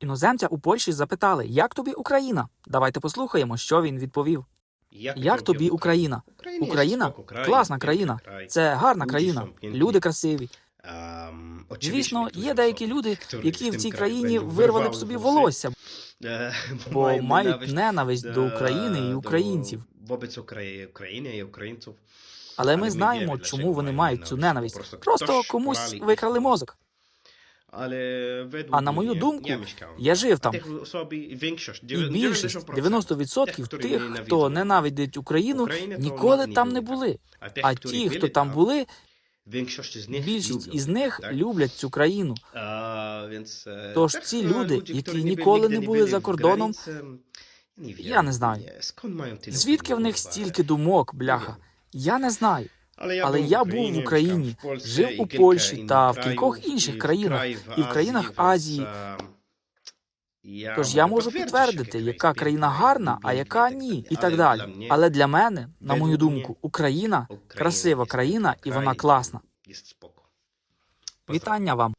Іноземця у Польщі запитали, як тобі Україна? Давайте послухаємо, що він відповів. Як тобі Україна? Україна класна країна. Це гарна країна. Люди красиві. Звісно, є деякі люди, які в цій країні вирвали б собі волосся, бо мають ненависть до України і українців. Wobec України і українців. Але ми знаємо, чому вони мають цю ненависть. Просто комусь викрали мозок. А на мою думку, Я жив там. І І більшість 90% тих, хто ненавидить Україну, ніколи там не були. А ті, хто там були, більшість із них люблять цю країну. Тож ці люди, які ніколи не були за кордоном, Я не знаю. Звідки в них стільки думок, бляха? Я не знаю. Але я був в Україні, жив у Польщі та в кількох інших країнах, і в країнах Азії. Тож я можу підтвердити, яка країна гарна, а яка ні, і так далі. Але для мене, на мою думку, Україна красива країна і вона класна. Вітання вам.